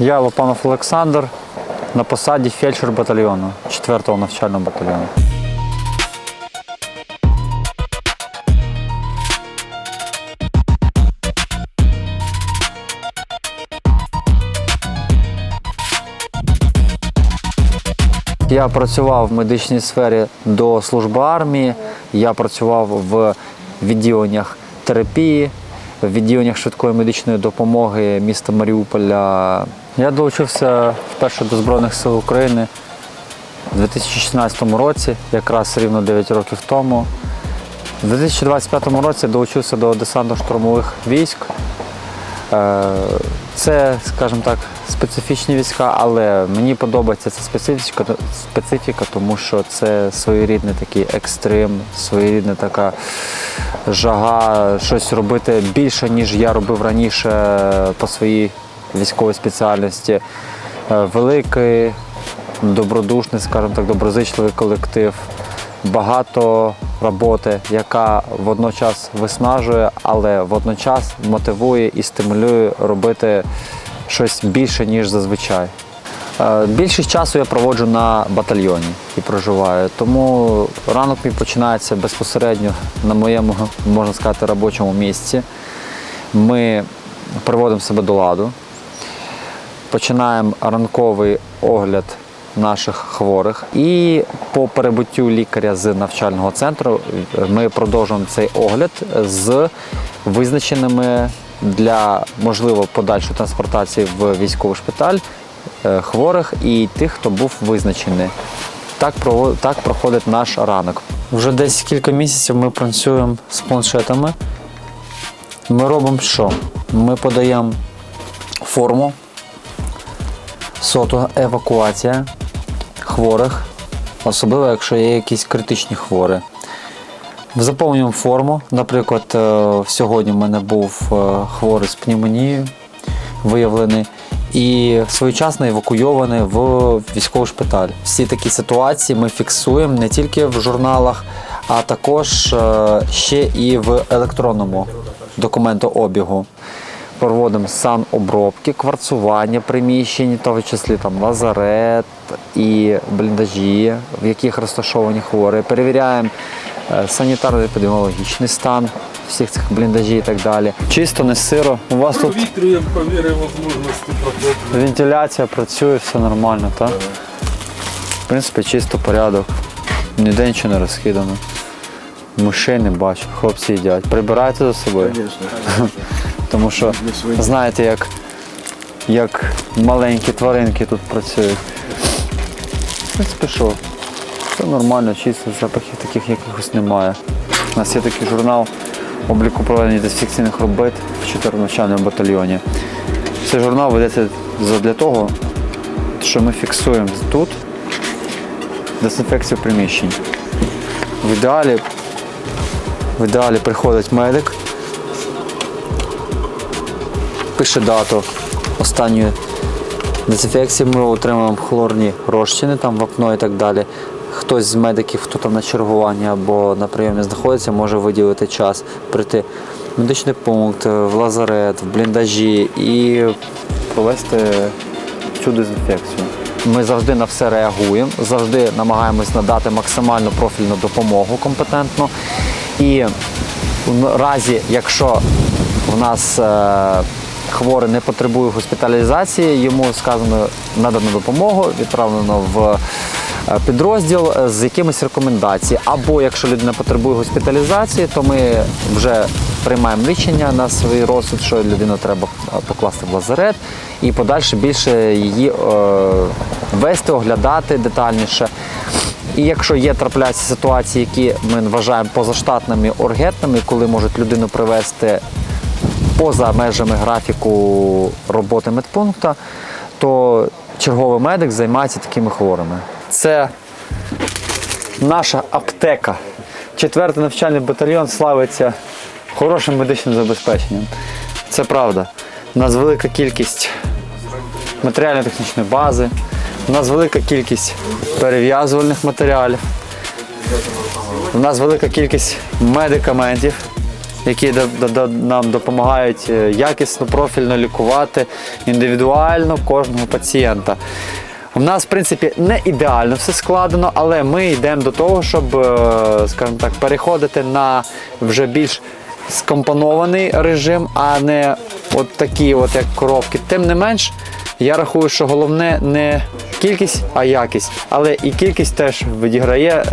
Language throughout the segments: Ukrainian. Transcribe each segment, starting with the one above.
Я Лопанов Олександр на посаді фельдшер батальйону 4-го навчального батальйону. Я працював в медичній сфері до служби армії. Я працював в відділеннях терапії, в відділеннях швидкої медичної допомоги міста Маріуполя. Я долучився вперше до Збройних сил України у 2016 році, якраз рівно 9 років тому. У 2025 році долучився до десантно-штурмових військ. Е, Це, скажімо так, специфічні війська, але мені подобається ця специфіка, специфіка, тому що це своєрідний такий екстрим, своєрідна така жага щось робити більше, ніж я робив раніше по своїй військовій спеціальності. Е, Великий, добродушний, скажімо так, доброзичливий колектив. Багато роботи, яка водночас виснажує, але водночас мотивує і стимулює робити щось більше, ніж зазвичай. Е, Більшість часу я проводжу на батальйоні і проживаю, тому ранок мій починається безпосередньо на моєму, можна сказати, робочому місці. Ми приводимо себе до ладу, починаємо ранковий огляд наших хворих. І по перебуттю лікаря з навчального центру ми продовжуємо цей огляд з визначеними для можливо подальшої транспортації в військовий шпиталь е, хворих і тих, хто був визначений. Так, так проходить наш ранок. Вже десь кілька місяців ми працюємо з планшетами. Ми робимо що? Ми подаємо форму, сото евакуація хворих, особливо якщо є якісь критичні хворі. Заповнюємо форму. Наприклад, е, сьогодні в мене був е, хворий з пневмонією, виявлений, і своєчасно евакуйований в військовий шпиталь. Всі такі ситуації ми фіксуємо не тільки в журналах, а також е, ще і в електронному документообігу проводимо санобробки, кварцування приміщень, в тому числі там лазарет і бліндажі, в яких розташовані хворі. Перевіряємо е, санітарно-епідеміологічний стан всіх цих бліндажів і так далі. Чисто, не сиро. У вас тут Провітрюємо по мірі можливості проходимо. вентиляція працює, все нормально, так? В принципі, чисто порядок. Ніде нічого не розкидано. Мишей не бачу, хлопці їдять. Прибирайте за собою. Звісно. Тому що знаєте, як, як маленькі тваринки тут працюють. Принципі, що? Все нормально, чисто, запахів таких якихось немає. У нас є такий журнал обліку проведення дезінфекційних робіт в 4 навчальному батальйоні. Цей журнал ведеться для того, що ми фіксуємо тут дезінфекцію приміщень. В ідеалі, в ідеалі приходить медик, пише дату останньої дезінфекції. Ми отримуємо хлорні розчини, там вапно і так далі. Хтось з медиків, хто там на чергуванні або на прийомі знаходиться, може виділити час прийти в медичний пункт, в лазарет, в бліндажі і провести цю дезінфекцію. Ми завжди на все реагуємо, завжди намагаємось надати максимальну профільну допомогу компетентну. І в разі, якщо в нас е, хворий не потребує госпіталізації, йому сказано надано допомогу, відправлено в е, підрозділ з якимись рекомендаціями. Або якщо людина потребує госпіталізації, то ми вже приймаємо рішення на свій розсуд, що людину треба е, покласти в лазарет і подальше більше її е, вести, оглядати детальніше. І якщо є трапляються ситуації, які ми вважаємо позаштатними ургентними, коли можуть людину привести поза межами графіку роботи медпункту, то черговий медик займається такими хворими. Це наша аптека. Четвертий навчальний батальйон славиться хорошим медичним забезпеченням. Це правда. У нас велика кількість матеріально-технічної бази, у нас велика кількість перев'язувальних матеріалів, у нас велика кількість медикаментів, які нам допомагають е, якісно, профільно лікувати індивідуально кожного пацієнта. У нас, в принципі, не ідеально все складено, але ми йдемо до того, щоб, е, скажімо так, переходити на вже більш скомпонований режим, а не от такі, от як коробки. Тим не менш, я рахую, що головне не кількість, а якість. Але і кількість теж відіграє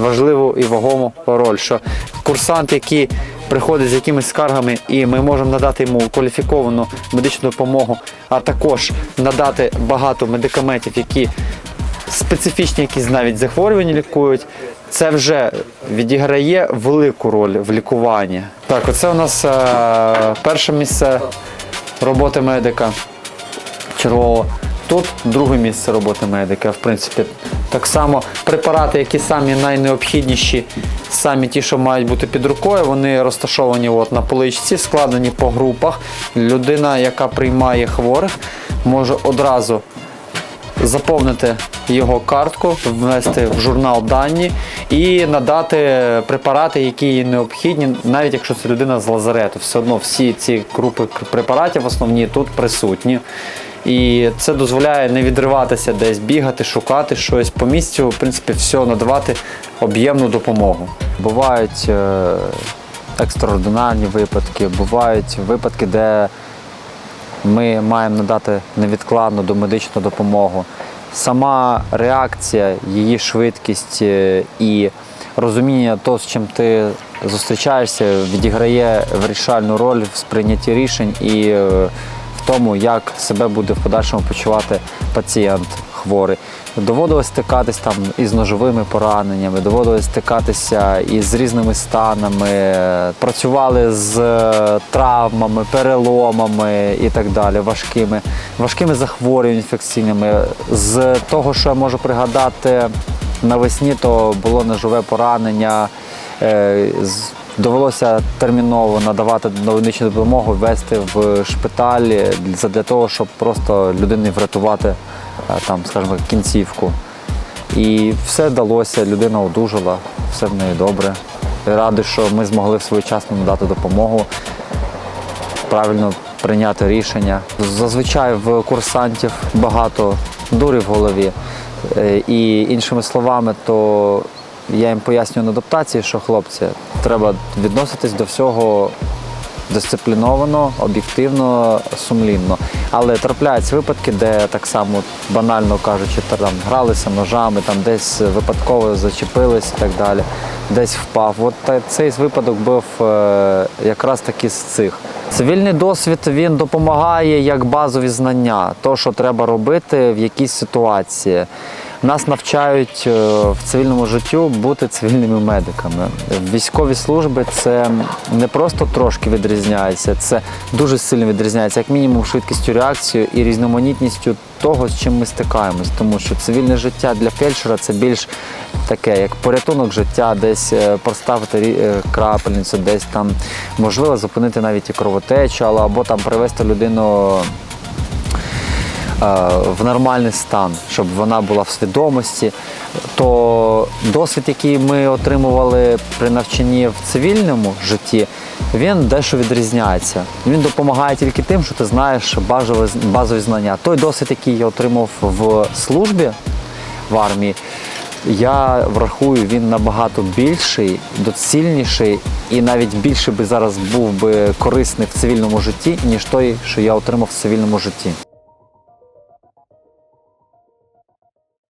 важливу і вагому роль. Що курсант, який приходить з якимись скаргами, і ми можемо надати йому кваліфіковану медичну допомогу, а також надати багато медикаментів, які специфічні якісь навіть захворювання лікують. Це вже відіграє велику роль в лікуванні. Так, оце у нас е, перше місце роботи медика чергового. Тут друге місце роботи медика. В принципі, так само препарати, які самі найнеобхідніші, самі ті, що мають бути під рукою, вони розташовані от на поличці, складені по групах. Людина, яка приймає хворих, може одразу заповнити його картку, внести в журнал дані і надати препарати, які їй необхідні, навіть якщо це людина з лазарету. Все одно всі ці групи препаратів основні тут присутні. І це дозволяє не відриватися десь, бігати, шукати щось по місцю, в принципі, все надавати об'ємну допомогу. Бувають е, екстраординарні випадки, бувають випадки, де ми маємо надати невідкладну домедичну допомогу. Сама реакція, її швидкість е, і розуміння того, з чим ти зустрічаєшся, відіграє вирішальну роль в сприйнятті рішень і е, в тому, як себе буде в подальшому почувати пацієнт хворий. Доводилось стикатись там із ножовими пораненнями, доводилось стикатися із різними станами, працювали з е, травмами, переломами і так далі, важкими, важкими захворюваннями інфекційними. З того, що я можу пригадати навесні, то було ножове поранення. е, Довелося терміново надавати медичну допомогу, вести в шпиталь для- того, щоб просто людині врятувати там, скажімо, кінцівку. І все вдалося, людина одужала, все в неї добре. Радий, що ми змогли своєчасно надати допомогу, правильно прийняти рішення. Зазвичай в курсантів багато дури в голові. Е, І іншими словами, то я їм пояснюю на адаптації, що хлопці, треба відноситись до всього дисципліновано, об'єктивно, сумлінно. Але трапляються випадки, де так само, банально кажучи, та там гралися ножами, там десь випадково зачепились і так далі, десь впав. От цей випадок був е, якраз таки з цих. Цивільний досвід він допомагає як базові знання, то, що треба робити в якійсь ситуації. Нас навчають е, в цивільному життю бути цивільними медиками. В військовій службі це не просто трошки відрізняється, це дуже сильно відрізняється, як мінімум, швидкістю реакції і різноманітністю того, з чим ми стикаємось. Тому що цивільне життя для фельдшера це більш таке, як порятунок життя, десь е, поставити рі- е, крапельницю, десь там можливо зупинити навіть і кровотечу, або там привести людину в нормальний стан, щоб вона була в свідомості, то досвід, який ми отримували при навчанні в цивільному житті, він дещо відрізняється. Він допомагає тільки тим, що ти знаєш базові, базові знання. Той досвід, який я отримав в службі в армії, я врахую, він набагато більший, доцільніший і навіть більше би зараз був би корисний в цивільному житті, ніж той, що я отримав в цивільному житті.